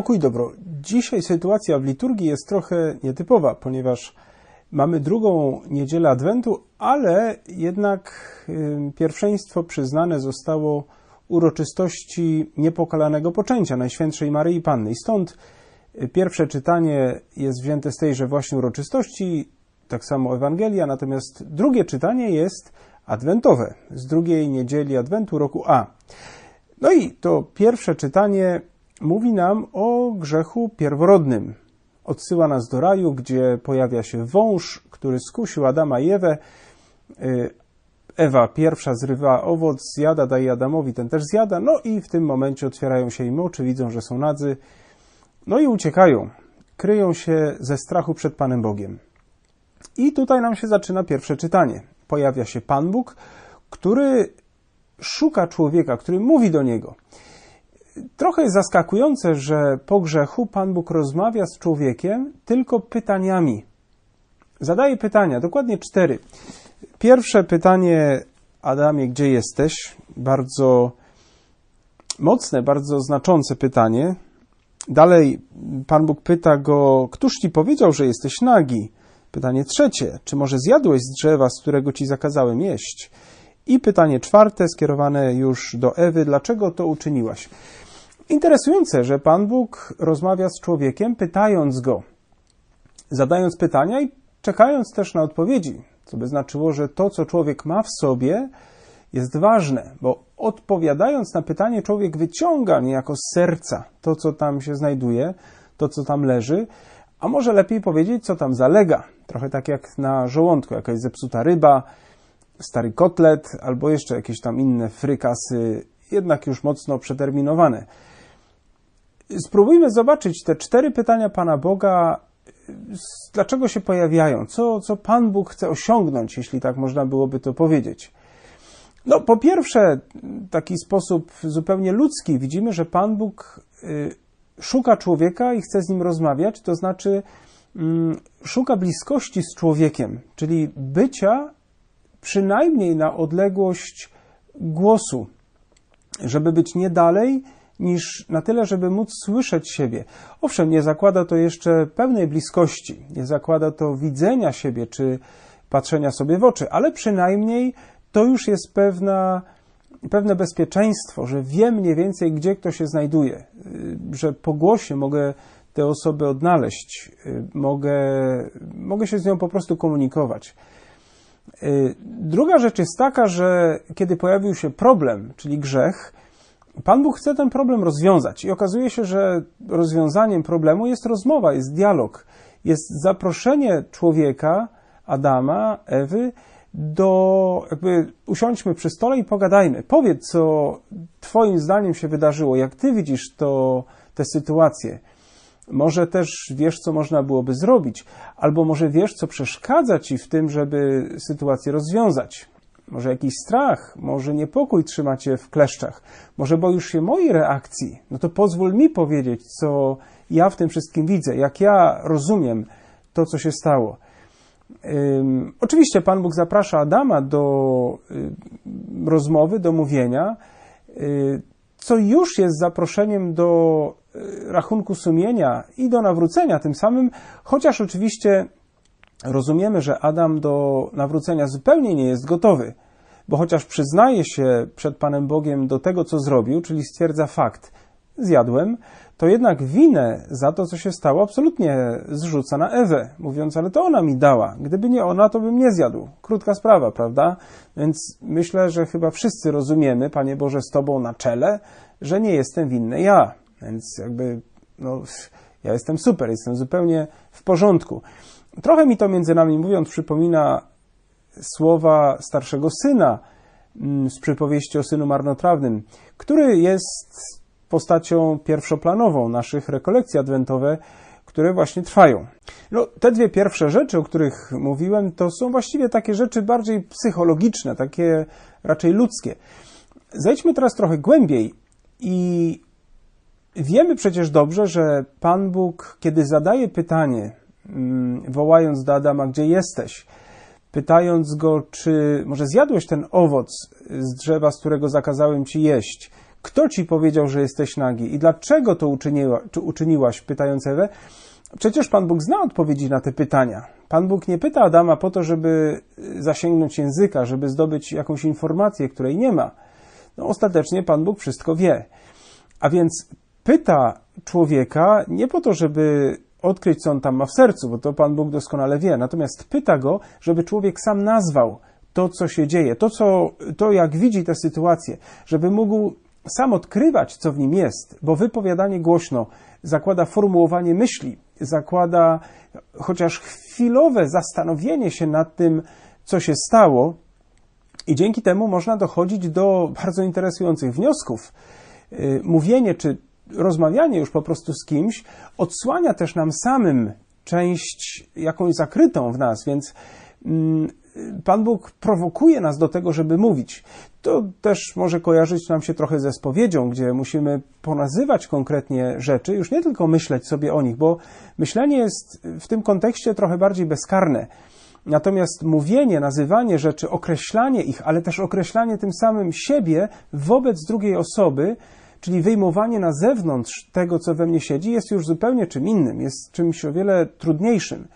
Pokój dobro. Dzisiaj sytuacja w liturgii jest trochę nietypowa, ponieważ mamy drugą niedzielę Adwentu, ale jednak pierwszeństwo przyznane zostało uroczystości niepokalanego poczęcia Najświętszej Maryi Panny. I stąd y, pierwsze czytanie jest wzięte z tejże właśnie uroczystości, tak samo Ewangelia, natomiast drugie czytanie jest adwentowe, z drugiej niedzieli Adwentu roku A. No i to pierwsze czytanie mówi nam o grzechu pierworodnym. Odsyła nas do raju, gdzie pojawia się wąż, który skusił Adama i Ewę. Y, Ewa pierwsza zrywa owoc, zjada, daje Adamowi, ten też zjada, no i w tym momencie otwierają się im oczy, widzą, że są nadzy, no i uciekają, kryją się ze strachu przed Panem Bogiem. I tutaj nam się zaczyna pierwsze czytanie. Pojawia się Pan Bóg, który szuka człowieka, który mówi do niego. Trochę jest zaskakujące, że po grzechu Pan Bóg rozmawia z człowiekiem tylko pytaniami. Zadaje pytania, dokładnie cztery. Pierwsze pytanie, Adamie, gdzie jesteś? Bardzo mocne, bardzo znaczące pytanie. Dalej Pan Bóg pyta go, któż ci powiedział, że jesteś nagi? Pytanie trzecie, czy może zjadłeś z drzewa, z którego ci zakazałem jeść? I pytanie czwarte, skierowane już do Ewy, dlaczego to uczyniłaś? Interesujące, że Pan Bóg rozmawia z człowiekiem, pytając go, zadając pytania i czekając też na odpowiedzi, co by znaczyło, że to, co człowiek ma w sobie, jest ważne, bo odpowiadając na pytanie, człowiek wyciąga niejako z serca to, co tam się znajduje, to, co tam leży, a może lepiej powiedzieć, co tam zalega. Trochę tak jak na żołądku, jakaś zepsuta ryba, stary kotlet albo jeszcze jakieś tam inne frykasy, jednak już mocno przeterminowane. Spróbujmy zobaczyć te cztery pytania Pana Boga, dlaczego się pojawiają, co, co Pan Bóg chce osiągnąć, jeśli tak można byłoby to powiedzieć. No, po pierwsze, taki sposób zupełnie ludzki, widzimy, że Pan Bóg y, szuka człowieka i chce z nim rozmawiać, to znaczy mm, szuka bliskości z człowiekiem, czyli bycia przynajmniej na odległość głosu, żeby być nie dalej niż na tyle, żeby móc słyszeć siebie. Owszem, nie zakłada to jeszcze pełnej bliskości, nie zakłada to widzenia siebie czy patrzenia sobie w oczy, ale przynajmniej to już jest pewna, pewne bezpieczeństwo, że wiem mniej więcej, gdzie kto się znajduje, y, że po głosie mogę tę osobę odnaleźć, y, mogę, mogę się z nią po prostu komunikować. Y, druga rzecz jest taka, że kiedy pojawił się problem, czyli grzech, Pan Bóg chce ten problem rozwiązać i okazuje się, że rozwiązaniem problemu jest rozmowa, jest dialog, jest zaproszenie człowieka, Adama, Ewy, do jakby usiądźmy przy stole i pogadajmy. Powiedz, co Twoim zdaniem się wydarzyło, jak Ty widzisz to, tę sytuację. Może też wiesz, co można byłoby zrobić, albo może wiesz, co przeszkadza Ci w tym, żeby sytuację rozwiązać. Może jakiś strach, może niepokój trzyma Cię w kleszczach, może boisz się mojej reakcji. No to pozwól mi powiedzieć, co ja w tym wszystkim widzę, jak ja rozumiem to, co się stało. Oczywiście Pan Bóg zaprasza Adama do y, rozmowy, do mówienia, y, co już jest zaproszeniem do y, rachunku sumienia i do nawrócenia tym samym, chociaż oczywiście rozumiemy, że Adam do nawrócenia zupełnie nie jest gotowy, bo chociaż przyznaje się przed Panem Bogiem do tego, co zrobił, czyli stwierdza fakt, zjadłem, to jednak winę za to, co się stało, absolutnie zrzuca na Ewę, mówiąc, ale to ona mi dała. Gdyby nie ona, to bym nie zjadł. Krótka sprawa, prawda? Więc myślę, że chyba wszyscy rozumiemy, Panie Boże, z Tobą na czele, że nie jestem winny ja. Więc jakby, no, ja jestem super, jestem zupełnie w porządku. Trochę mi to między nami mówiąc przypomina słowa starszego syna mm, z przypowieści o synu marnotrawnym, który jest postacią pierwszoplanową naszych rekolekcji adwentowe, które właśnie trwają. No, te dwie pierwsze rzeczy, o których mówiłem, to są właściwie takie rzeczy bardziej psychologiczne, takie raczej ludzkie. Zejdźmy teraz trochę głębiej i wiemy przecież dobrze, że Pan Bóg, kiedy zadaje pytanie, mm, wołając do Adama, gdzie jesteś, pytając go, czy może zjadłeś ten owoc z drzewa, z którego zakazałem ci jeść, Kto ci powiedział, że jesteś nagi i dlaczego to uczyniła, czy uczyniłaś? Pytając Ewę. Przecież Pan Bóg zna odpowiedzi na te pytania. Pan Bóg nie pyta Adama po to, żeby zasięgnąć języka, żeby zdobyć jakąś informację, której nie ma. No, ostatecznie Pan Bóg wszystko wie. A więc pyta człowieka nie po to, żeby odkryć, co on tam ma w sercu, bo to Pan Bóg doskonale wie. Natomiast pyta go, żeby człowiek sam nazwał to, co się dzieje, to, co, to jak widzi tę sytuację, żeby mógł sam odkrywać, co w nim jest, bo wypowiadanie głośno zakłada formułowanie myśli, zakłada chociaż chwilowe zastanowienie się nad tym, co się stało, i dzięki temu można dochodzić do bardzo interesujących wniosków. Y, mówienie czy rozmawianie już po prostu z kimś odsłania też nam samym część jakąś zakrytą w nas, więc mm, Pan Bóg prowokuje nas do tego, żeby mówić. To też może kojarzyć nam się trochę ze spowiedzią, gdzie musimy ponazywać konkretnie rzeczy, już nie tylko myśleć sobie o nich, bo myślenie jest w tym kontekście trochę bardziej bezkarne. Natomiast mówienie, nazywanie rzeczy, określanie ich, ale też określanie tym samym siebie wobec drugiej osoby, czyli wyjmowanie na zewnątrz tego, co we mnie siedzi, jest już zupełnie czym innym, jest czymś o wiele trudniejszym.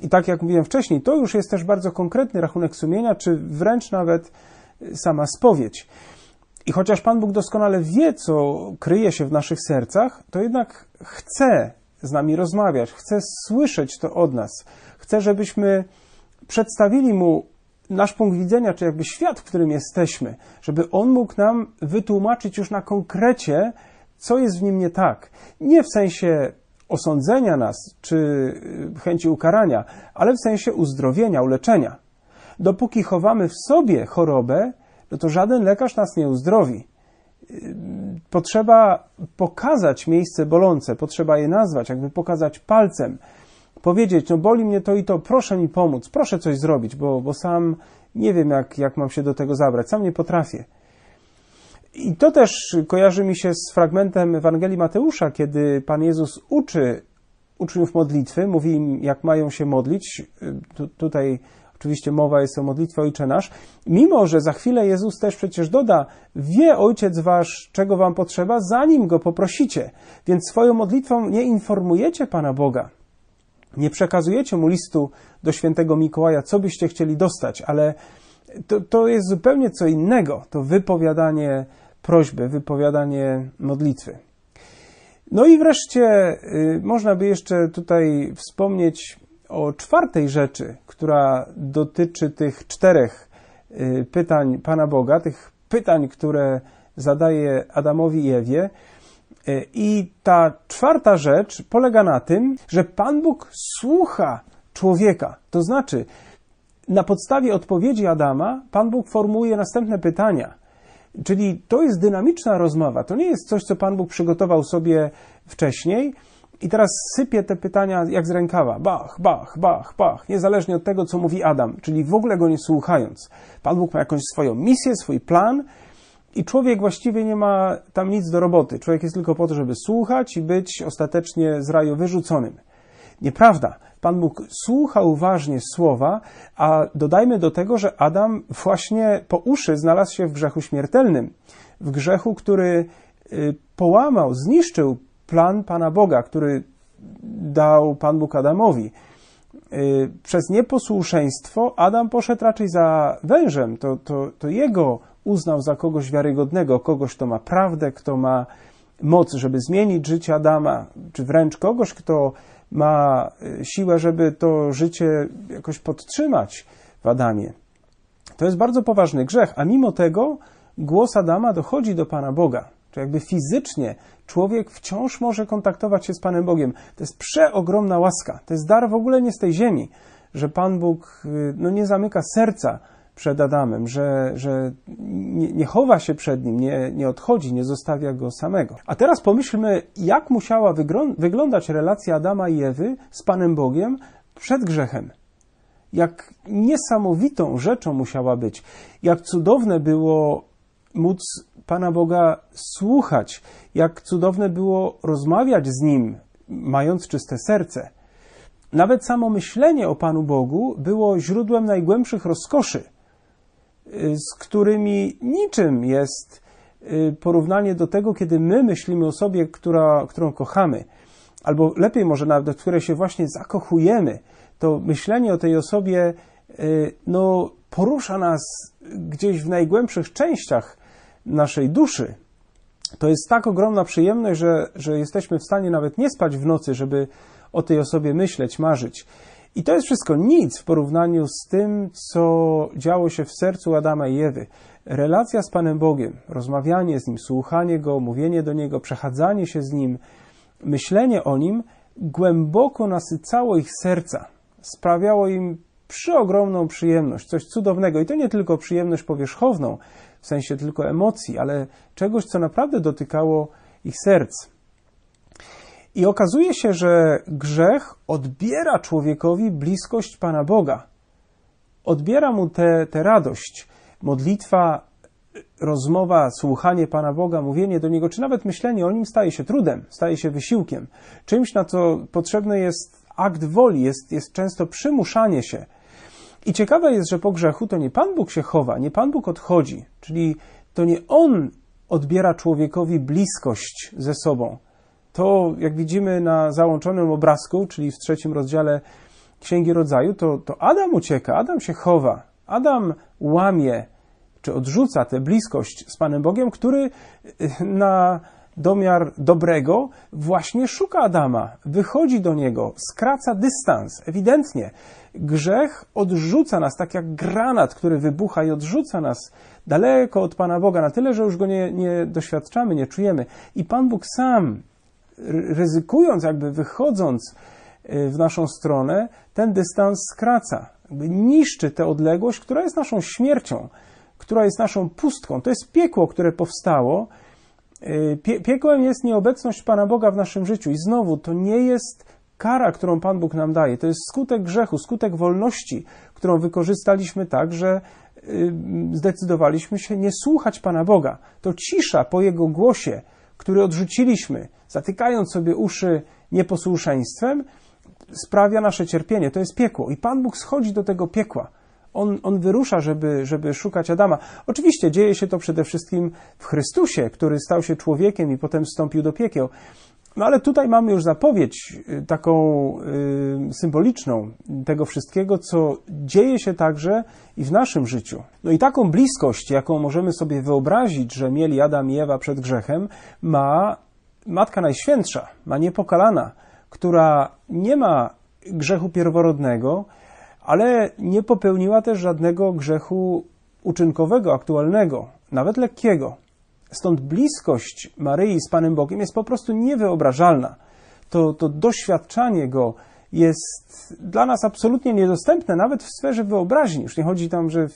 I tak jak mówiłem wcześniej, to już jest też bardzo konkretny rachunek sumienia, czy wręcz nawet sama spowiedź. I chociaż Pan Bóg doskonale wie, co kryje się w naszych sercach, to jednak chce z nami rozmawiać, chce słyszeć to od nas. Chce, żebyśmy przedstawili Mu nasz punkt widzenia, czy jakby świat, w którym jesteśmy, żeby On mógł nam wytłumaczyć już na konkrecie, co jest w nim nie tak. Nie w sensie osądzenia nas, czy chęci ukarania, ale w sensie uzdrowienia, uleczenia. Dopóki chowamy w sobie chorobę, no to żaden lekarz nas nie uzdrowi. Potrzeba pokazać miejsce bolące, potrzeba je nazwać, jakby pokazać palcem, powiedzieć, no boli mnie to i to, proszę mi pomóc, proszę coś zrobić, bo, bo sam nie wiem, jak, jak mam się do tego zabrać, sam nie potrafię. I to też kojarzy mi się z fragmentem Ewangelii Mateusza, kiedy Pan Jezus uczy uczniów modlitwy, mówi im, jak mają się modlić. Tu, tutaj oczywiście mowa jest o modlitwie Ojcze Nasz. Mimo, że za chwilę Jezus też przecież doda, wie Ojciec Wasz, czego Wam potrzeba, zanim Go poprosicie. Więc swoją modlitwą nie informujecie Pana Boga. Nie przekazujecie Mu listu do świętego Mikołaja, co byście chcieli dostać, ale to, to jest zupełnie co innego. To wypowiadanie prośby, wypowiadanie modlitwy. No i wreszcie y, można by jeszcze tutaj wspomnieć o czwartej rzeczy, która dotyczy tych czterech y, pytań Pana Boga, tych pytań, które zadaje Adamowi i Ewie. Y, I ta czwarta rzecz polega na tym, że Pan Bóg słucha człowieka. To znaczy, na podstawie odpowiedzi Adama, Pan Bóg formułuje następne pytania. Czyli to jest dynamiczna rozmowa. To nie jest coś, co Pan Bóg przygotował sobie wcześniej i teraz sypie te pytania jak z rękawa. Bach, bach, bach, bach. Niezależnie od tego, co mówi Adam, czyli w ogóle go nie słuchając. Pan Bóg ma jakąś swoją misję, swój plan i człowiek właściwie nie ma tam nic do roboty. Człowiek jest tylko po to, żeby słuchać i być ostatecznie z raju wyrzuconym. Nieprawda. Pan Bóg słucha uważnie słowa, a dodajmy do tego, że Adam właśnie po uszy znalazł się w grzechu śmiertelnym. W grzechu, który y, połamał, zniszczył plan Pana Boga, który dał Pan Bóg Adamowi. Y, przez nieposłuszeństwo Adam poszedł raczej za wężem. To, to, to jego uznał za kogoś wiarygodnego, kogoś, kto ma prawdę, kto ma moc, żeby zmienić życie Adama, czy wręcz kogoś, kto ma y, siłę, żeby to życie jakoś podtrzymać w Adamie. To jest bardzo poważny grzech, a mimo tego głos Adama dochodzi do Pana Boga. Czy jakby fizycznie człowiek wciąż może kontaktować się z Panem Bogiem. To jest przeogromna łaska. To jest dar w ogóle nie z tej ziemi, że Pan Bóg y, no, nie zamyka serca przed Adamem, że, że nie, nie, chowa się przed nim, nie, nie odchodzi, nie zostawia go samego. A teraz pomyślmy, jak musiała wyglądać relacja Adama i Ewy z Panem Bogiem przed grzechem. Jak niesamowitą rzeczą musiała być, jak cudowne było móc Pana Boga słuchać, jak cudowne było rozmawiać z Nim, mając czyste serce. Nawet samo myślenie o Panu Bogu było źródłem najgłębszych rozkoszy z którymi niczym jest y, porównanie do tego, kiedy my myślimy o sobie, która, którą kochamy, albo lepiej może nawet, w której się właśnie zakochujemy, to myślenie o tej osobie y, no, porusza nas gdzieś w najgłębszych częściach naszej duszy. To jest tak ogromna przyjemność, że, że jesteśmy w stanie nawet nie spać w nocy, żeby o tej osobie myśleć, marzyć. I to jest wszystko nic w porównaniu z tym, co działo się w sercu Adama i Ewy. Relacja z Panem Bogiem, rozmawianie z Nim, słuchanie Go, mówienie do Niego, przechadzanie się z Nim, myślenie o Nim głęboko nasycało ich serca. Sprawiało im przeogromną przyjemność, coś cudownego. I to nie tylko przyjemność powierzchowną, w sensie tylko emocji, ale czegoś, co naprawdę dotykało ich serc. I okazuje się, że grzech odbiera człowiekowi bliskość Pana Boga. Odbiera mu tę radość. Modlitwa, rozmowa, słuchanie Pana Boga, mówienie do Niego, czy nawet myślenie o Nim staje się trudem, staje się wysiłkiem. Czymś, na co potrzebny jest akt woli, jest, jest często przymuszanie się. I ciekawe jest, że po grzechu to nie Pan Bóg się chowa, nie Pan Bóg odchodzi, czyli to nie On odbiera człowiekowi bliskość ze sobą. To, jak widzimy na załączonym obrazku, czyli w trzecim rozdziale Księgi Rodzaju, to, to Adam ucieka, Adam się chowa, Adam łamie czy odrzuca tę bliskość z Panem Bogiem, który na domiar dobrego właśnie szuka Adama, wychodzi do niego, skraca dystans. Ewidentnie grzech odrzuca nas, tak jak granat, który wybucha i odrzuca nas daleko od Pana Boga, na tyle, że już go nie, nie doświadczamy, nie czujemy. I Pan Bóg sam, ryzykując, jakby wychodząc y, w naszą stronę, ten dystans skraca, jakby niszczy tę odległość, która jest naszą śmiercią, która jest naszą pustką. To jest piekło, które powstało. Y, pie piekłem jest nieobecność Pana Boga w naszym życiu. I znowu, to nie jest kara, którą Pan Bóg nam daje. To jest skutek grzechu, skutek wolności, którą wykorzystaliśmy tak, że y, zdecydowaliśmy się nie słuchać Pana Boga. To cisza po Jego głosie, który odrzuciliśmy, zatykając sobie uszy nieposłuszeństwem, sprawia nasze cierpienie. To jest piekło. I Pan Bóg schodzi do tego piekła. On, on wyrusza, żeby, żeby szukać Adama. Oczywiście dzieje się to przede wszystkim w Chrystusie, który stał się człowiekiem i potem wstąpił do piekieł. No ale tutaj mamy już zapowiedź y, taką y, symboliczną tego wszystkiego, co dzieje się także i w naszym życiu. No i taką bliskość, jaką możemy sobie wyobrazić, że mieli Adam i Ewa przed grzechem, ma Matka Najświętsza, ma niepokalana, która nie ma grzechu pierworodnego, ale nie popełniła też żadnego grzechu uczynkowego, aktualnego, nawet lekkiego. Stąd bliskość Maryi z Panem Bogiem jest po prostu niewyobrażalna. To, to doświadczanie Go jest dla nas absolutnie niedostępne, nawet w sferze wyobraźni. Już nie chodzi tam, że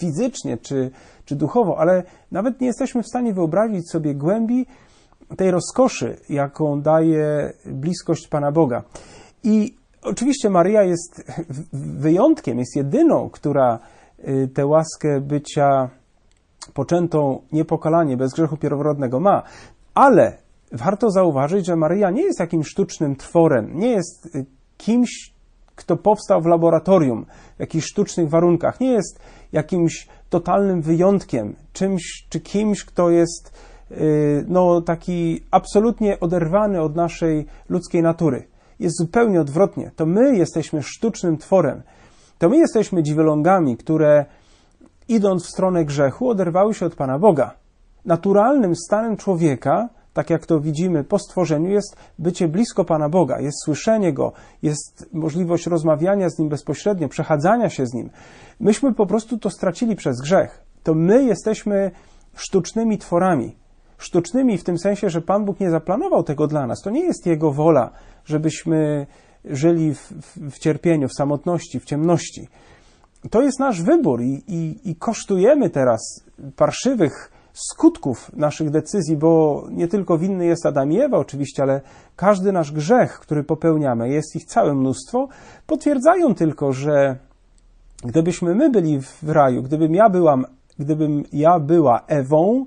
fizycznie czy, czy duchowo, ale nawet nie jesteśmy w stanie wyobrazić sobie głębi tej rozkoszy, jaką daje bliskość Pana Boga. I oczywiście Maria jest wyjątkiem, jest jedyną, która y, tę łaskę bycia poczętą niepokalanie bez grzechu pierworodnego ma, ale warto zauważyć, że Maryja nie jest jakimś sztucznym tworem, nie jest y, kimś, kto powstał w laboratorium, w jakichś sztucznych warunkach, nie jest jakimś totalnym wyjątkiem, czymś czy kimś, kto jest y, no, taki absolutnie oderwany od naszej ludzkiej natury. Jest zupełnie odwrotnie. To my jesteśmy sztucznym tworem. To my jesteśmy dziwolągami, które idąc w stronę grzechu, oderwały się od Pana Boga. Naturalnym stanem człowieka, tak jak to widzimy po stworzeniu, jest bycie blisko Pana Boga, jest słyszenie Go, jest możliwość rozmawiania z Nim bezpośrednio, przechadzania się z Nim. Myśmy po prostu to stracili przez grzech. To my jesteśmy sztucznymi tworami. Sztucznymi w tym sensie, że Pan Bóg nie zaplanował tego dla nas. To nie jest Jego wola, żebyśmy żyli w, w, w cierpieniu, w samotności, w ciemności. To jest nasz wybór i, i, i kosztujemy teraz parszywych skutków naszych decyzji, bo nie tylko winny jest Adam i Ewa oczywiście, ale każdy nasz grzech, który popełniamy, jest ich całe mnóstwo, potwierdzają tylko, że gdybyśmy my byli w raju, gdybym ja, byłam, gdybym ja była Ewą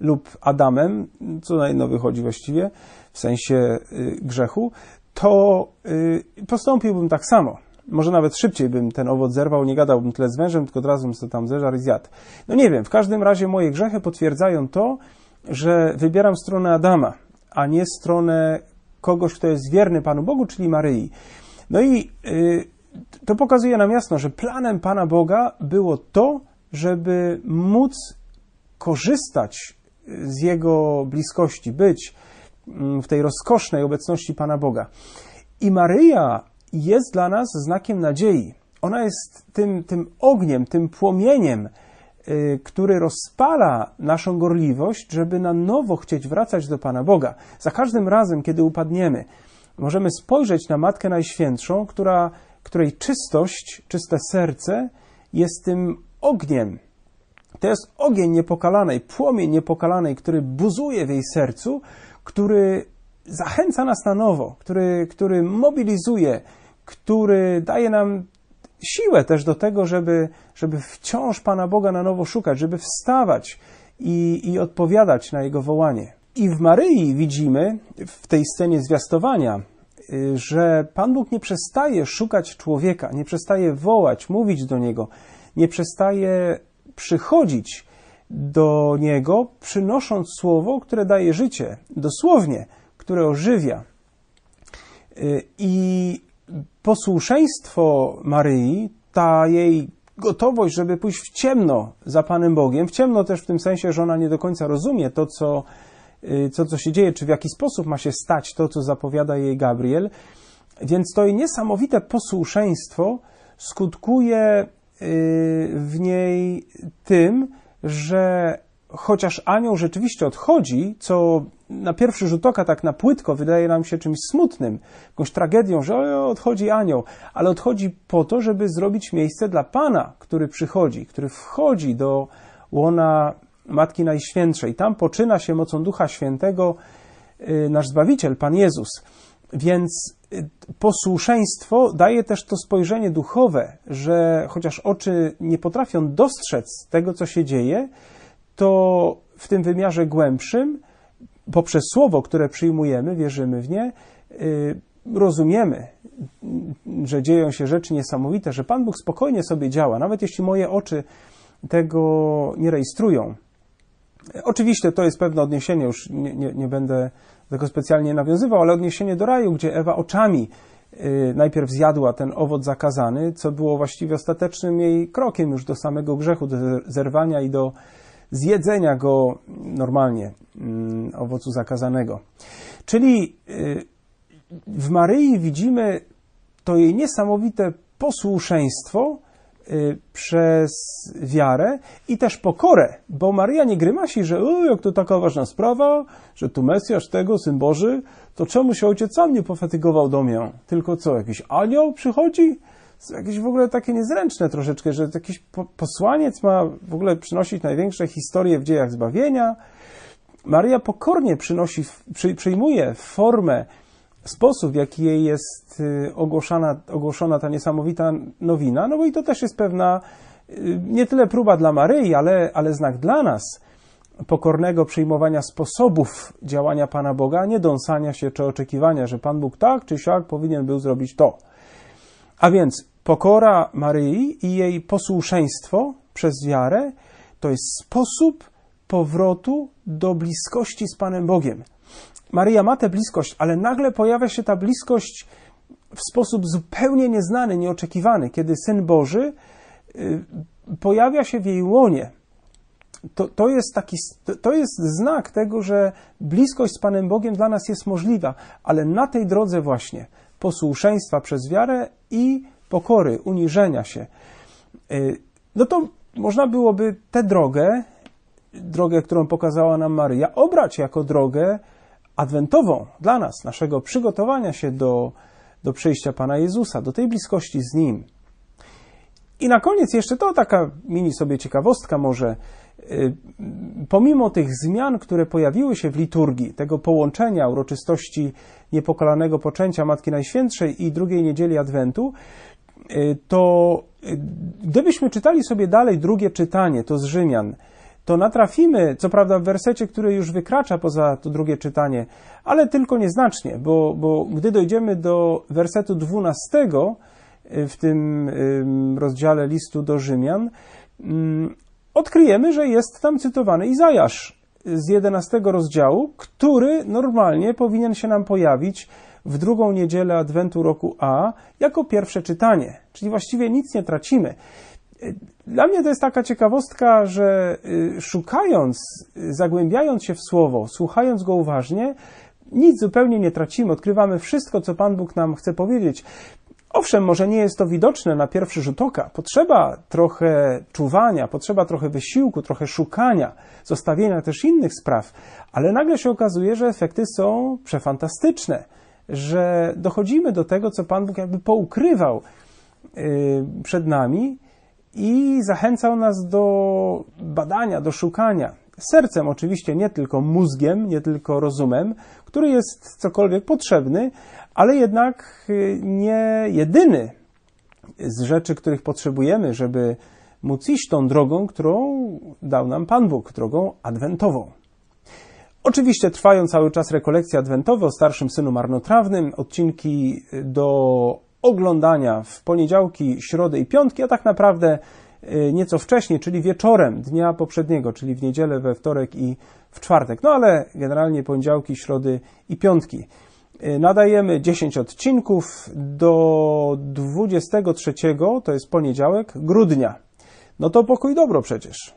lub Adamem, co na jedno wychodzi właściwie, w sensie y, grzechu, to y, postąpiłbym tak samo Może nawet szybciej bym ten owoc zerwał, nie gadałbym tyle z wężem, tylko od razu bym sobie tam zeżarł i zjadł. No nie wiem, w każdym razie moje grzechy potwierdzają to, że wybieram stronę Adama, a nie stronę kogoś, kto jest wierny Panu Bogu, czyli Maryi. No i y, to pokazuje nam jasno, że planem Pana Boga było to, żeby móc korzystać z Jego bliskości, być w tej rozkosznej obecności Pana Boga. I Maryja jest dla nas znakiem nadziei. Ona jest tym, tym ogniem, tym płomieniem, y, który rozpala naszą gorliwość, żeby na nowo chcieć wracać do Pana Boga. Za każdym razem, kiedy upadniemy, możemy spojrzeć na Matkę Najświętszą, która, której czystość, czyste serce jest tym ogniem. To jest ogień niepokalanej, płomień niepokalanej, który buzuje w jej sercu, który zachęca nas na nowo, który, który mobilizuje, który daje nam siłę też do tego, żeby, żeby wciąż Pana Boga na nowo szukać, żeby wstawać i, i odpowiadać na Jego wołanie. I w Maryi widzimy, w tej scenie zwiastowania, y, że Pan Bóg nie przestaje szukać człowieka, nie przestaje wołać, mówić do niego, nie przestaje przychodzić do niego, przynosząc słowo, które daje życie, dosłownie, które ożywia. Y, I posłuszeństwo Maryi, ta jej gotowość, żeby pójść w ciemno za Panem Bogiem, w ciemno też w tym sensie, że ona nie do końca rozumie to, co, y, co, co się dzieje, czy w jaki sposób ma się stać to, co zapowiada jej Gabriel. Więc to jej niesamowite posłuszeństwo skutkuje y, w niej tym, że chociaż anioł rzeczywiście odchodzi, co na pierwszy rzut oka, tak na płytko, wydaje nam się czymś smutnym, jakąś tragedią, że odchodzi anioł, ale odchodzi po to, żeby zrobić miejsce dla Pana, który przychodzi, który wchodzi do łona Matki Najświętszej. Tam poczyna się mocą Ducha Świętego y, nasz Zbawiciel, Pan Jezus. Więc posłuszeństwo daje też to spojrzenie duchowe, że chociaż oczy nie potrafią dostrzec tego, co się dzieje, to w tym wymiarze głębszym, poprzez słowo, które przyjmujemy, wierzymy w nie, y, rozumiemy, że dzieją się rzeczy niesamowite, że Pan Bóg spokojnie sobie działa, nawet jeśli moje oczy tego nie rejestrują. Oczywiście to jest pewne odniesienie, już nie, nie, nie będę tego specjalnie nawiązywał, ale odniesienie do raju, gdzie Ewa oczami y, najpierw zjadła ten owoc zakazany, co było właściwie ostatecznym jej krokiem już do samego grzechu, do zerwania i do zjedzenia go normalnie, mm, owocu zakazanego. Czyli y, w Maryi widzimy to jej niesamowite posłuszeństwo przez wiarę i też pokorę, bo Maryja nie grymasi, że o, jak to taka ważna sprawa, że tu Mesjasz tego, Syn Boży, to czemu się ojciec sam nie pofatygował do mnie? Tylko co, jakiś anioł przychodzi? jakieś w ogóle takie niezręczne troszeczkę, że jakiś posłaniec ma w ogóle przynosić największe historie w dziejach zbawienia. Maria pokornie przynosi, przy, przyjmuje formę, sposób, w jaki jej jest y, ogłoszona, ogłoszona ta niesamowita nowina, no bo i to też jest pewna y, nie tyle próba dla Maryi, ale, ale znak dla nas pokornego przyjmowania sposobów działania Pana Boga, nie dąsania się czy oczekiwania, że Pan Bóg tak czy siak powinien był zrobić to. A więc pokora Maryi i jej posłuszeństwo przez wiarę to jest sposób powrotu do bliskości z Panem Bogiem. Maryja ma tę bliskość, ale nagle pojawia się ta bliskość w sposób zupełnie nieznany, nieoczekiwany, kiedy Syn Boży y, pojawia się w jej łonie. To, to, jest taki, to jest znak tego, że bliskość z Panem Bogiem dla nas jest możliwa, ale na tej drodze właśnie posłuszeństwa przez wiarę i pokory, uniżenia się. Y, no to można byłoby tę drogę, drogę, którą pokazała nam Maryja, obrać jako drogę adwentową dla nas, naszego przygotowania się do, do przyjścia Pana Jezusa, do tej bliskości z Nim. I na koniec jeszcze to taka mini sobie ciekawostka może. Y, pomimo tych zmian, które pojawiły się w liturgii, tego połączenia uroczystości niepokalanego poczęcia Matki Najświętszej i drugiej niedzieli Adwentu, y, to y, gdybyśmy czytali sobie dalej drugie czytanie, to z Rzymian, to natrafimy, co prawda w wersecie, który już wykracza poza to drugie czytanie, ale tylko nieznacznie, bo, bo gdy dojdziemy do wersetu 12, y, w tym ym, rozdziale listu do Rzymian, ym, odkryjemy, że jest tam cytowany Izajasz z 11 rozdziału, który normalnie powinien się nam pojawić w drugą niedzielę Adwentu roku A jako pierwsze czytanie. Czyli właściwie nic nie tracimy. Dla mnie to jest taka ciekawostka, że y, szukając, zagłębiając się w słowo, słuchając go uważnie, nic zupełnie nie tracimy. Odkrywamy wszystko, co Pan Bóg nam chce powiedzieć. Owszem, może nie jest to widoczne na pierwszy rzut oka. Potrzeba trochę czuwania, potrzeba trochę wysiłku, trochę szukania, zostawienia też innych spraw, ale nagle się okazuje, że efekty są przefantastyczne, że dochodzimy do tego, co Pan Bóg jakby poukrywał y, przed nami i zachęcał nas do badania, do szukania. Sercem oczywiście, nie tylko mózgiem, nie tylko rozumem, który jest cokolwiek potrzebny, ale jednak y, nie jedyny z rzeczy, których potrzebujemy, żeby móc iść tą drogą, którą dał nam Pan Bóg, drogą adwentową. Oczywiście trwają cały czas rekolekcje adwentowe o starszym synu marnotrawnym, odcinki do oglądania w poniedziałki, środę i piątki, a tak naprawdę y, nieco wcześniej, czyli wieczorem dnia poprzedniego, czyli w niedzielę, we wtorek i w czwartek. No ale generalnie poniedziałki, środy i piątki. Y, nadajemy 10 odcinków do 23, to jest poniedziałek, grudnia. No to pokój dobro przecież.